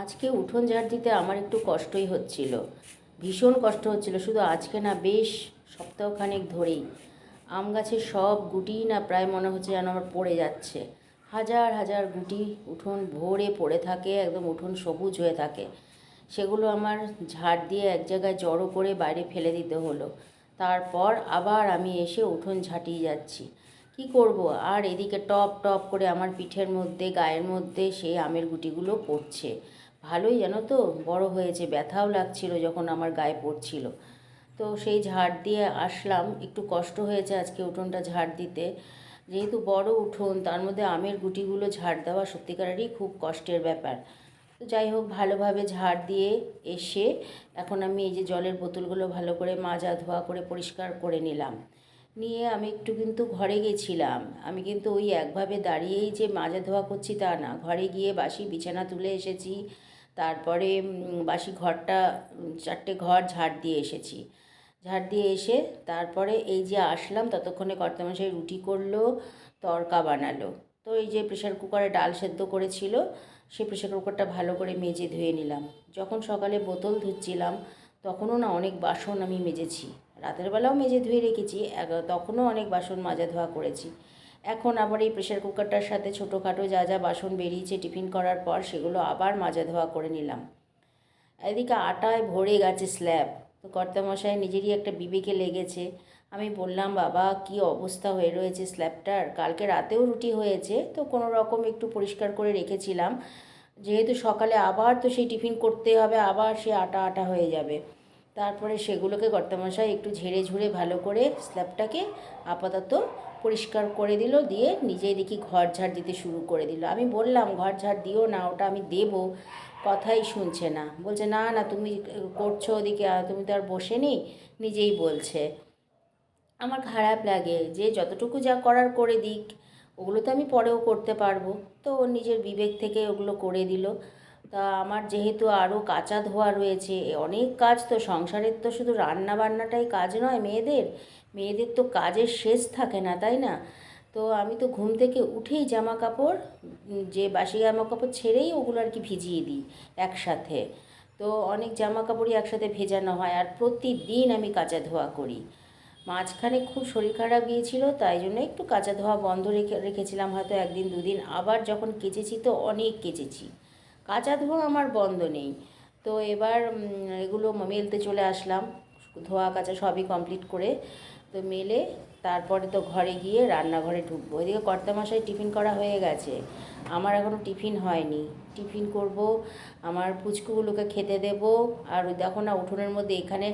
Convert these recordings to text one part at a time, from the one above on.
আজকে উঠোন ঝাড় দিতে আমার একটু কষ্টই হচ্ছিল। ভীষণ কষ্ট হচ্ছিল, শুধু আজকে না, বেশ সপ্তাহখানেক ধরেই। আম গাছের সব গুটি না প্রায় মনে হচ্ছে যেন আমার পড়ে যাচ্ছে। হাজার হাজার গুটি উঠোন ভরে পড়ে থাকে, একদম উঠোন সবুজ হয়ে থাকে। সেগুলো আমার ঝাড় দিয়ে এক জায়গায় জড়ো করে বাইরে ফেলে দিতে হলো। তারপর আবার আমি এসে উঠোন ঝাঁটিয়ে যাচ্ছি। কি করব? আর এদিকে টপ টপ করে আমার পিঠের মধ্যে, গায়ের মধ্যে সেই আমের গুটিগুলো পড়ছে। ভালোই জানো তো? বড় হয়েছে, ব্যথাও লাগছিল যখন আমার গায়ে পড়ছিল। তো সেই ঝাড় দিয়ে আসলাম। একটু কষ্ট হয়েছে আজকে উঠোনটা ঝাড় দিতে। যেহেতু বড় উঠোন, তার মধ্যে আমের গুটিগুলো ঝাড় দেওয়া সত্যিকারেরই খুব কষ্টের ব্যাপার। তো যাই হোক, ভালোভাবে ঝাড় দিয়ে এসে এখন আমি এই যে জলের বোতলগুলো ভালো করে মাজা ধোয়া করে পরিষ্কার করে নিলাম। নিয়ে আমি একটু কিন্তু ঘরে গেছিলাম। আমি কিন্তু ওই একভাবে দাঁড়িয়েই যে মাজা ধোয়া করছি তা না। ঘরে গিয়ে বাসি বিছানা তুলে এসেছি। তারপরে বাসি ঘরটা চারটে ঘর ঝাড় দিয়ে এসেছি। ঝাড় দিয়ে এসে তারপরে এই যে আসলাম, ততক্ষণে কর্তামশাই রুটি করল তড়কা বানালো। তো এই যে প্রেশার কুকারে ডাল সেদ্ধ করেছিল সেই প্রেশার কুকারটা ভালো করে মেজে ধুয়ে নিলাম। যখন সকালে বোতল ধুচ্ছিলাম, তখনও না অনেক বাসন আমি মেজেছি। রাতের বেলাও মেজে ধুয়ে রেখেছি তখনও অনেক বাসন মাজা ধোয়া করেছি। এখন আবার এই প্রেশার কুকারটার সাথে ছোটোখাটো যা যা বাসন বেরিয়েছে টিফিন করার পর সেগুলো আবার মাজা ধোয়া করে নিলাম। এদিকে আটায় ভরে গেছে স্ল্যাব তো কর্তামশাই নিজেরই একটা বিবেকে লেগেছে। আমি বললাম, বাবা, কি অবস্থা হয়ে রয়েছে স্ল্যাবটার কালকে রাতেও রুটি হয়েছে। তো কোনো রকম একটু পরিষ্কার করে রেখেছিলাম। যেহেতু সকালে আবার তো সেই টিফিন করতে হবে, আবার সে আটা আটা হয়ে যাবে। তারপরে সেগুলোকে কর্তামশাই একটু ঝেড়ে ঝুড়ে ভালো করে স্ল্যাবটাকে আপাতত পরিষ্কার করে দিল, দিয়ে নিজেই দেখি ঘর ঝাড় দিতে শুরু করে দিল। আমি বললাম, ঘর ঝাড় দিও না, ওটা আমি দেবো। কথাই শুনছে না। বলছে, না না, তুমি করছ ওদিকে তুমি তো আর বসে নেই। নিজেই বলছে। আমার খারাপ লাগে যে যতটুকু যা করার করে দিক, ওগুলো তো আমি পরেও করতে পারব। তো ও নিজের বিবেক থেকে ওগুলো করে দিল। তা আমার যেহেতু আরও কাঁচা ধোয়া রয়েছে অনেক কাজ তো, সংসারের তো শুধু রান্না বান্নাটাই কাজ নয় মেয়েদের মেয়েদের তো কাজের শেষ থাকে না, তাই না? তো আমি তো ঘুম থেকে উঠেই জামা কাপড় যে বাসি জামা কাপড় ছেড়েই ওগুলো আর কি ভিজিয়ে দিই একসাথে। তো অনেক জামা কাপড়ই একসাথে ভেজানো হয় আর প্রতিদিন আমি কাঁচা ধোয়া করি। মাঝখানে খুব শরীর খারাপ গিয়েছিল, তাই জন্য একটু কাঁচা ধোয়া বন্ধ রেখে, রেখেছিলাম, হয়তো একদিন দুদিন, আবার যখন কেচেছি তো অনেক কেচেছি। কাঁচা ধোয়া আমার বন্ধ নেই। তো এবার এগুলো মেলতে চলে আসলাম। ধোয়া কাচা সবই কমপ্লিট করে, তো মেলে তারপরে তো ঘরে গিয়ে রান্নাঘরে ঢুকবো। ওইদিকে কর্তামশাই টিফিন করা হয়ে গেছে। আমার এখনও টিফিন হয়নি। টিফিন করব, আমার পুচকুগুলোকে খেতে দেব। আর ওই দেখো না, উঠোনের মধ্যে এখানে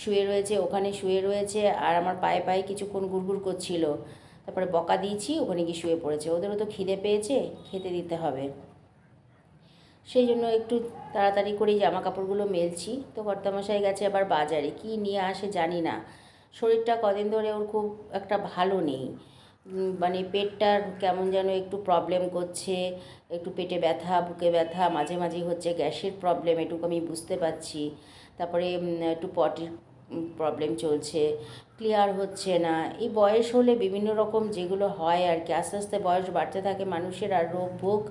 শুয়ে রয়েছে, ওখানে শুয়ে রয়েছে, আর আমার পায়ে পায়ে কিছুক্ষণ গুড়গুড় করছিল। তারপরে বকা দিয়েছি, ওখানে গিয়ে শুয়ে পড়েছে। ওদেরও তো খিদে পেয়েছে, খেতে দিতে হবে। সেই জন্য একটু তাড়াতাড়ি করেই জামা কাপড়গুলো মেলছি। তো কর্তামশাই গেছে আবার বাজারে, কি নিয়ে আসে জানি না। শরীরটা কদিন ধরে ওর খুব একটা ভালো নেই। মানে পেটটার কেমন যেন একটু প্রবলেম করছে, একটু পেটে ব্যথা, বুকে ব্যথা, মাঝে মাঝে হচ্ছে গ্যাসের প্রবলেম এটুকু আমি বুঝতে পারছি। তারপরে একটু পটির প্রবলেম চলছে ক্লিয়ার হচ্ছে না। এই বয়স হলে বিভিন্ন রকম যেগুলো হয় আর কি, আস্তে আস্তে বয়স বাড়তে থাকে, মানুষের আর রোগ ভোগ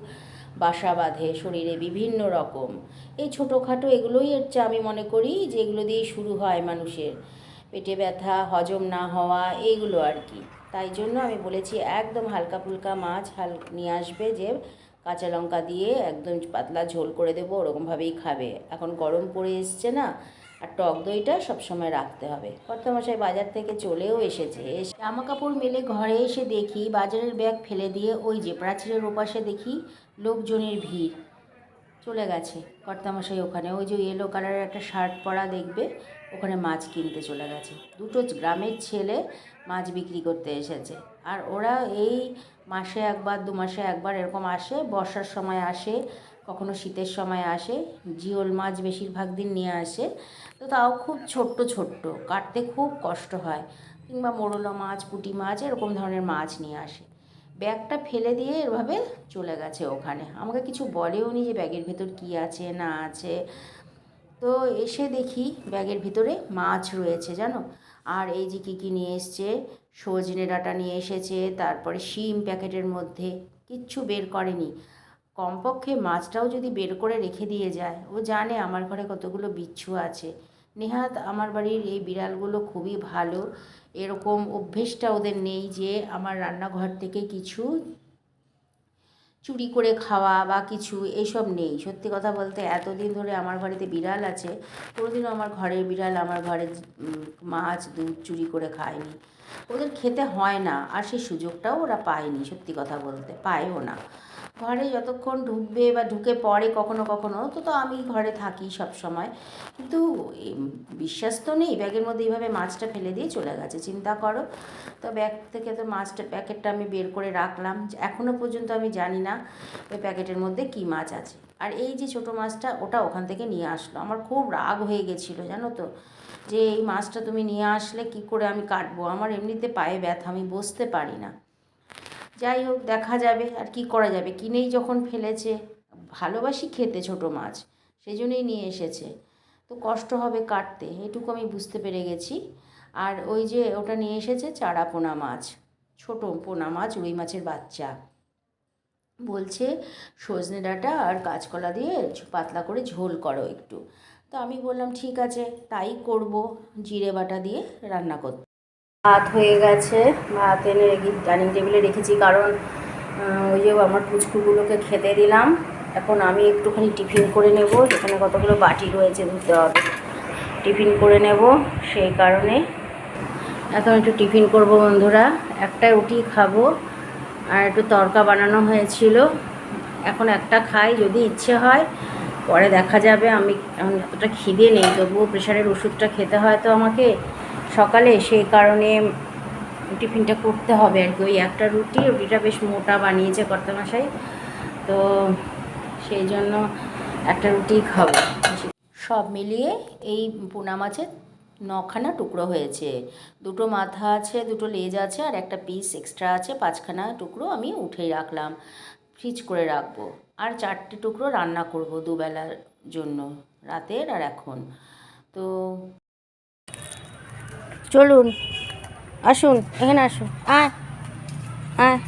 বাসা বাঁধে, শরীরে বিভিন্ন রকম। এই ছোটোখাটো এগুলোই হচ্ছে আমি মনে করি যে এগুলো দিয়েই শুরু হয় মানুষের। পেটে ব্যথা, হজম না হওয়া, এইগুলো আর কি। তাই জন্য আমি বলেছি একদম হালকা ফুলকা মাছ হাল, নিয়ে আসবে যে কাঁচা লঙ্কা দিয়ে একদম পাতলা ঝোল করে দেবো, ওরকমভাবেই খাবে। এখন গরম পড়ে এসছে না আর টক দইটা সবসময় রাখতে হবে। কর্তামশাই বাজার থেকে চলেও এসেছে। এসে জামা কাপড় মেলে ঘরে এসে দেখি বাজারের ব্যাগ ফেলে দিয়ে ওই যে প্রাচীরের ওপাশে দেখি লোকজনের ভিড়। চলে গেছে। কর্তামশাই ওখানে ওই যে ইয়েলো কালারের একটা শার্ট পরা দেখবে, ওখানে মাছ কিনতে চলে গেছে। দুটো গ্রামের ছেলে মাছ বিক্রি করতে এসেছে। আর ওরা এই মাসে একবার দু মাসে একবার এরকম আসে, বর্ষার সময় আসে কখনো শীতের সময় আসে, জিওল মাছ বেশিরভাগ দিন নিয়ে আসে। তো তাও খুব ছোট্ট ছোট্ট, কাটতে খুব কষ্ট হয়। কিংবা মোরলা মাছ, পুঁটি মাছ, এরকম ধরনের মাছ নিয়ে আসে। ব্যাগটা ফেলে দিয়ে এভাবে চলে গেছে ওখানে। আমাকে কিছু বলেও নি যে ব্যাগের ভেতর কী আছে, না আছে। তো এসে দেখি ব্যাগের ভিতরে মাছ রয়েছে, জানো? আর এই যে কী কী নিয়ে এসছে, সজনে ডাঁটা নিয়ে এসেছে, তারপরে শিম প্যাকেটের মধ্যে, কিচ্ছু বের করেনি। কমপক্ষে মাছটাও যদি বের করে রেখে দিয়ে যায়, ও জানে আমার ঘরে কতগুলো বিচ্ছু আছে। নেহাত আমার বাড়ির এই বিড়ালগুলো খুবই ভালো। এরকম অভ্যেসটা ওদের নেই যে আমার রান্নাঘর থেকে কিছু চুরি করে খাওয়া বা কিছু এইসব নেই। সত্যি কথা বলতে এতদিন ধরে আমার বাড়িতে বিড়াল আছে, কোনোদিনও আমার ঘরের বিড়াল আমার ঘরে মাছ, দুধ চুরি করে খায়নি। ওদের খেতে হয় না, আর সেই সুযোগটাও ওরা পায়নি, সত্যি কথা বলতে, পায়ও না। ঘরে যতক্ষণ ঢুকবে বা ঢুকে পড়ে কখনো কখনো, তো তো আমি ঘরে থাকি সব সময়। কিন্তু বিশ্বাস তো নেই, ব্যাগের মধ্যে এইভাবে মাছটা ফেলে দিয়ে চলে গেছে, চিন্তা করো। তো ব্যাগ থেকে তো মাছটা, প্যাকেটটা আমি বের করে রাখলাম এখনও পর্যন্ত আমি জানি না ওই প্যাকেটের মধ্যে কী মাছ আছে। আর এই যে ছোটো মাছটা, ওটা ওখান থেকে নিয়ে আসলো। আমার খুব রাগ হয়ে গেছিল, জানো তো, যে এই মাছটা তুমি নিয়ে আসলে কি করে আমি কাটবো? আমার এমনিতে পায়ে ব্যথা, আমি বসতে পারি না। যাই হোক, দেখা যাবে আর কি করা যাবে। কিনেই যখন ফেলেছে, ভালোবাসি খেতে ছোটো মাছ সেই জন্যই নিয়ে এসেছে। তো কষ্ট হবে কাটতে, এটুকু আমি বুঝতে পেরে গেছি। আর ওই যে ওটা নিয়ে এসেছে চারা পোনা মাছ, ছোটো পোনা মাছ, রুই মাছের বাচ্চা। বলছে, সজনে ডাঁটা আর কাঁচকলা দিয়ে পাতলা করে ঝোল করো একটু। তো আমি বললাম, ঠিক আছে, তাই করব। জিরে বাটা দিয়ে রান্না করতে। ভাত হয়ে গেছে। ভাত এনে ডাইনিং টেবিলে রেখেছি কারণ ওই যে আমার পুচকুগুলোকে খেতে দিলাম। এখন আমি একটুখানি টিফিন করে নেব, যেখানে কতগুলো বাটি রয়েছে ধুতে হবে। টিফিন করে নেব, সেই কারণে। এখন একটু টিফিন করব বন্ধুরা। একটা রুটি খাব, আর একটু তরকা বানানো হয়েছিল। এখন একটা খাই যদি ইচ্ছে হয়, পরে দেখা যাবে। আমি এখন এতটা খিদে নেই, তবুও প্রেশারের ওষুধটা খেতে হয় তো আমাকে। সকালে সেই কারণে টিফিনটা করতে হবে আর কি। ওই একটা রুটি, রুটিটা বেশ মোটা বানিয়েছে কর্তামশাই। তো সেই জন্য একটা রুটি খাব। সব মিলিয়ে এই পোনা মাছের নখানা টুকরো হয়েছে। দুটো মাথা আছে, দুটো লেজ আছে আর একটা পিস এক্সট্রা আছে, পাঁচখানা টুকরো আমি উঠেই রাখলাম ফ্রিজ করে রাখব। আর চারটে টুকরো রান্না করব দুবেলার জন্য, রাতের আর এখন। তো চলুন, আসুন, এখানে আসুন, আয় আয়।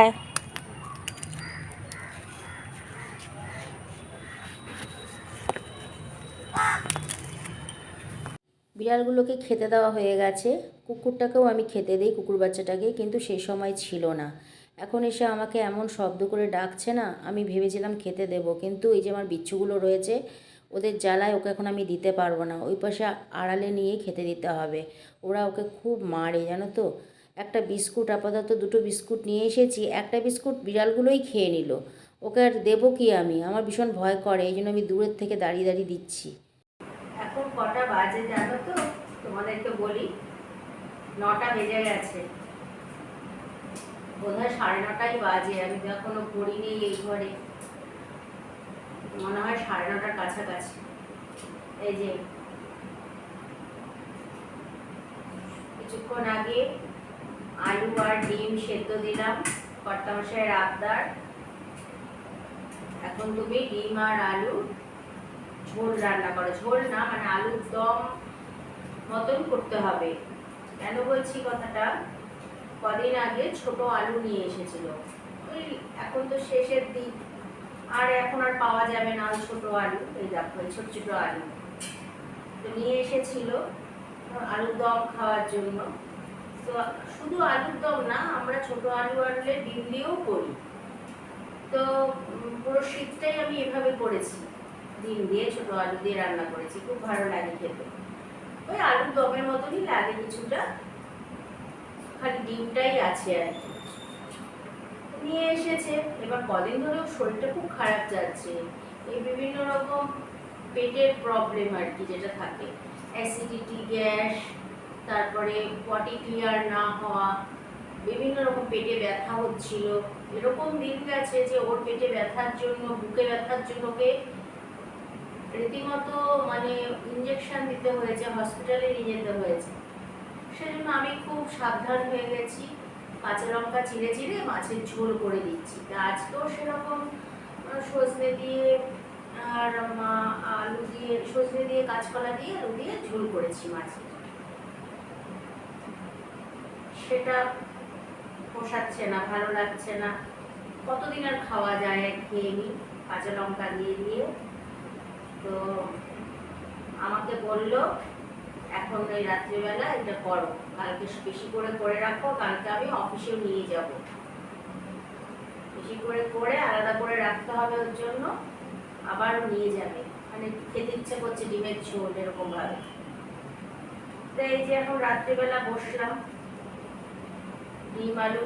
আয়। বিড়ালগুলোকে খেতে দেওয়া হয়ে গেছে। কুকুরটাকেও আমি খেতে দিই কুকুর বাচ্চাটাকে কিন্তু সেই সময় ছিল না। এখন এসে আমাকে এমন শব্দ করে ডাকছে না, আমি ভেবেছিলাম খেতে দেব, কিন্তু এই যে আমার বিচ্ছুগুলো রয়েছে, ওদের জ্বালায় ওকে এখন আমি দিতে পারব না। ওই পাশে আড়ালে নিয়ে খেতে দিতে হবে। ওরা ওকে খুব মারে, জানো তো? একটা বিস্কুট, আপাতত দুটো বিস্কুট নিয়ে এসেছি, একটা বিস্কুট বিড়ালগুলোই খেয়ে নিল। ওকে আর দেবো কি আমি? আমার ভীষণ ভয় করে, এই জন্য আমি দূরের থেকে দাঁড়িয়ে দাঁড়িয়ে দিচ্ছি। এখন কটা বাজে জানো তো? তোমাদেরকে বলি, নটা বেজে গেছে। বোধহয় সাড়ে নটাই বাজে, আমি এখনও ঘড়ি এই ঘরে। মনে হয় সাড়ে নটার কাছাকাছি। এই যে, কিছুক্ষণ আগে আলু আর ডিম সেদ্ধ দিলাম, কর্তামশাইয়ের আবদার। এখন তুমি ডিম আর আলু ঝোল রান্না করো। ঝোল না মানে আলুর দম মতন করতে হবে। কেন বলছি কথাটা? কদিন আগে ছোট আলু নিয়ে এসেছিল। ওই এখন তো শেষের দিক আর এখন আর পাওয়া যাবে না ছোট আলু, এই দেখো ছোট ছোট আলু। তো নিয়ে এসেছিল আলুর দম খাওয়ার জন্য। তো শুধু আলুর দম না, আমরা ছোট আলু আনলে ডিম দিয়েও করি। তো পুরো শীতটাই আমি এভাবে করেছি। ডিম দিয়ে ছোট আলু দিয়ে রান্না করেছি, খুব ভালো লাগে খেতে। ওই আলুর দমের মতনই লাগে কিছুটা। খালি ডিমটাই আছে আর কি। নিয়ে এসেছে, এবার কদিন ধরে ওর শরীরটা খুব খারাপ যাচ্ছে। এই বিভিন্ন রকম পেটের প্রবলেম আর কি যেটা থাকে। অ্যাসিডিটি গ্যাস, তারপরে পটি ক্লিয়ার না হওয়া, বিভিন্ন রকম পেটে ব্যথা হচ্ছিল। এরকম দিন গেছে যে ওর পেটে ব্যথার জন্য, বুকে ব্যথার জন্য ওকে রীতিমতো মানে ইঞ্জেকশন দিতে হয়েছে হসপিটালে নিয়ে যেতে হয়েছে। সেজন্য আমি খুব সাবধান হয়ে গেছি। কাঁচা লঙ্কা চিড়ে চিড়ে মাছের ঝোল করে দিচ্ছি। তা আজকেও সেরকম সজনে দিয়ে আর আলু দিয়ে, সজনে দিয়ে কাঁচকলা দিয়ে আলু দিয়ে ঝোল করেছি মাছের সেটা পোষাচ্ছে না, ভালো লাগছে না। কতদিন আর খাওয়া যায় খেয়ে নিই কাঁচা লঙ্কা দিয়ে দিয়ে তো আমাকে বলল এখন ওই রাত্রিবেলা এটা করো। কালকে বেশি করে করে রাখো, কালকে আমি অফিসেও নিয়ে যাব। বেশি করে করে আলাদা করে রাখতে হবে ওর জন্য আবার নিয়ে যাবে। মানে খেতে ইচ্ছে করছে ডিমের ঝোল এরকম ভাবে তো এই যে এখন রাত্রিবেলা বসলাম। ডিম, আলু,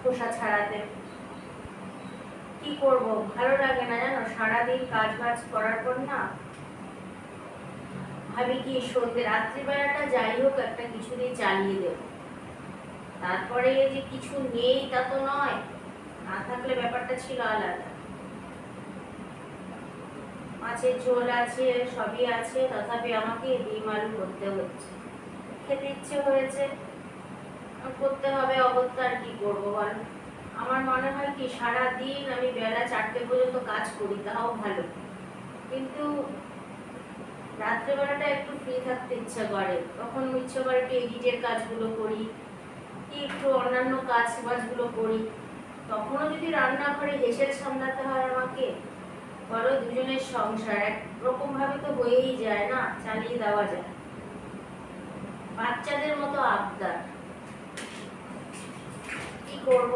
খোসা ছাড়াতে। কি করব? ভালো লাগে না জানো? সারাদিন কাজ বাজ করার পর না ভাবি কি সন্ধ্যে রাত্রিবেলাটা যাই হোক, একটা কিছু দিয়ে চালিয়ে দেব। তারপরে যে কিছু নেই, তা তো নয়। না থাকলে ব্যাপারটা ছিল আলাদা। মাছের ঝোল আছে, সবই আছে, তথাপি আমাকে ডিম আলু করতে হচ্ছে। খেতে ইচ্ছে হয়েছে। করতে হবে অগত্যা, আর কি করব বল? আমার মনে হয় কি সারা দিন আমি বেলা চারটে পর্যন্ত কাজ করি, তাও ভালো। কিন্তু রাত্রেবেলাটা একটু ফ্রি থাকতে ইচ্ছা করে। তখন ইচ্ছে করে একটু এডিটের কাজগুলো করি, কি একটু অন্যান্য কাজ বাজগুলো করি। তখনও যদি রান্নাঘরে হেসেল সামলাতে হয় আমাকে, বলো দুজনের সংসার একরকম ভাবে তো হয়েই যায় না, চালিয়ে দেওয়া যায়। বাচ্চাদের মতো আবদার। কি করব?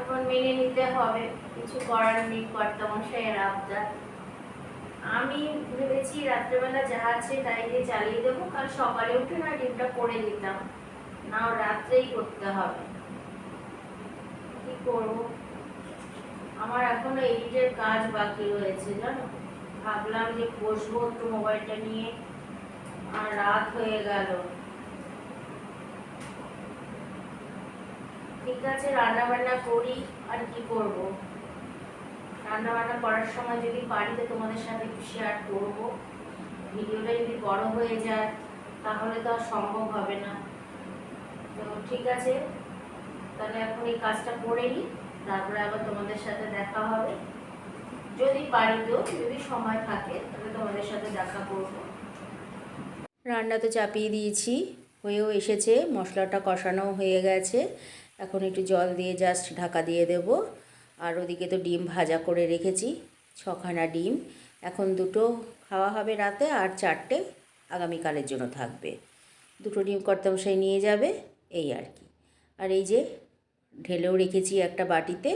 এখন মেনে নিতে হবে, কিছু করার নেই কর্তামশাইয়ের আবদার। আমি ভেবেছি রাত্রেবেলা যা আছে তাই দিয়ে চালিয়ে দেবো, কাল সকালে উঠে না ডিমটা করে দিতাম না রাত্রেই করতে হবে। কি করব? আমার এখনও এডিটের কাজ বাকি রয়েছে, জানো? ভাবলাম যে বসবো একটু মোবাইলটা নিয়ে। আর রাত হয়ে গেল। ঠিক আছে রান্না বান্না করি, আর কি করব? রান্না বান্না করার সময় যদি পারি তোমাদের সাথে একটু শেয়ার করব। ভিডিওটা যদি বড় হয়ে যায়, তাহলে তো আর সম্ভব হবে না। তো ঠিক আছে, তাহলে এখন এই কাজটা করে নিই, তারপরে আবার তোমাদের সাথে দেখা হবে। যদি পারি তো, যদি সময় থাকে, তাহলে তোমাদের সাথে দেখা করব। রান্না তো চাপিয়ে দিয়েছি, হয়েও এসেছে, মশলাটা কষানো হয়ে গেছে। এখন একটু জল দিয়ে জাস্ট ঢাকা দিয়ে দেব। আর ওদিকে তো ডিম ভাজা করে রেখেছি, ছখানা ডিম। এখন দুটো খাওয়া হবে রাতে আর চারটে আগামীকালের জন্য থাকবে। দুটো ডিম কর্তামশাই নিয়ে যাবে, এই আর কি। আর এই যে ঢেলেও রেখেছি একটা বাটিতে,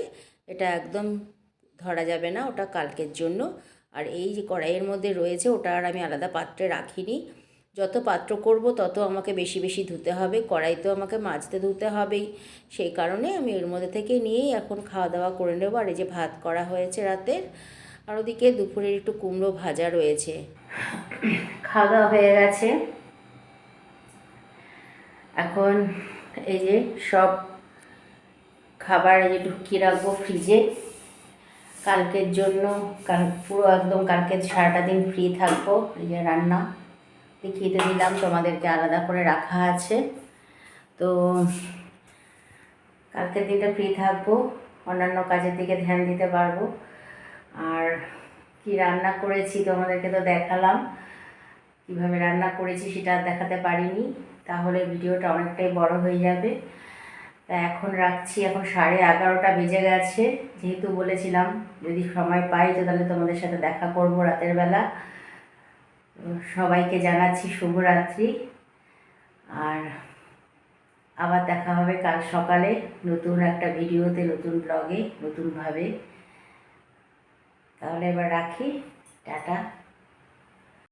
এটা একদম ধরা যাবে না, ওটা কালকের জন্য। আর এই যে কড়াইয়ের মধ্যে রয়েছে, ওটা আর আমি আলাদা পাত্রে রাখিনি। যত পাত্র করব, তত আমাকে বেশি বেশি ধুতে হবে, কড়াই তো আমাকে মাজতে ধুতে হবেই। সেই কারণে আমি এর মধ্যে থেকে নিয়েই এখন খাওয়া দাওয়া করে নেব। আর এই যে ভাত করা হয়েছে রাতের, আর ওদিকে দুপুরের একটু কুমড়ো ভাজা রয়েছে। খাওয়া দাওয়া হয়ে গেছে। এখন এই যে সব খাবার এই যে ঢুকিয়ে রাখব ফ্রিজে। কালকের জন্য, কাল পুরো একদম কালকে সারাটা দিন ফ্রি থাকব, এই যে রান্না। দেখিয়ে দিলাম, তোমাদেরকে আলাদা করে রাখা আছে। তো কালকের দিনটা ফ্রি থাকব, অন্যান্য কাজের দিকে ধ্যান দিতে পারব। আর কি রান্না করেছি তোমাদেরকে তো দেখালাম, কীভাবে রান্না করেছি সেটা দেখাতে পারিনি, তাহলে ভিডিওটা অনেকটাই বড় হয়ে যাবে। তা এখন রাখছি, এখন সাড়ে এগারোটা বেজে গেছে, যেহেতু বলেছিলাম যদি সময় পাই তো তাহলে তোমাদের সাথে দেখা করব রাতের বেলা। সবাইকে জানাচ্ছি শুভরাত্রি। আর আবার দেখা হবে কাল সকালে নতুন একটা ভিডিওতে, নতুন ব্লগে নতুনভাবে। তাহলে এবার রাখি। টাটা।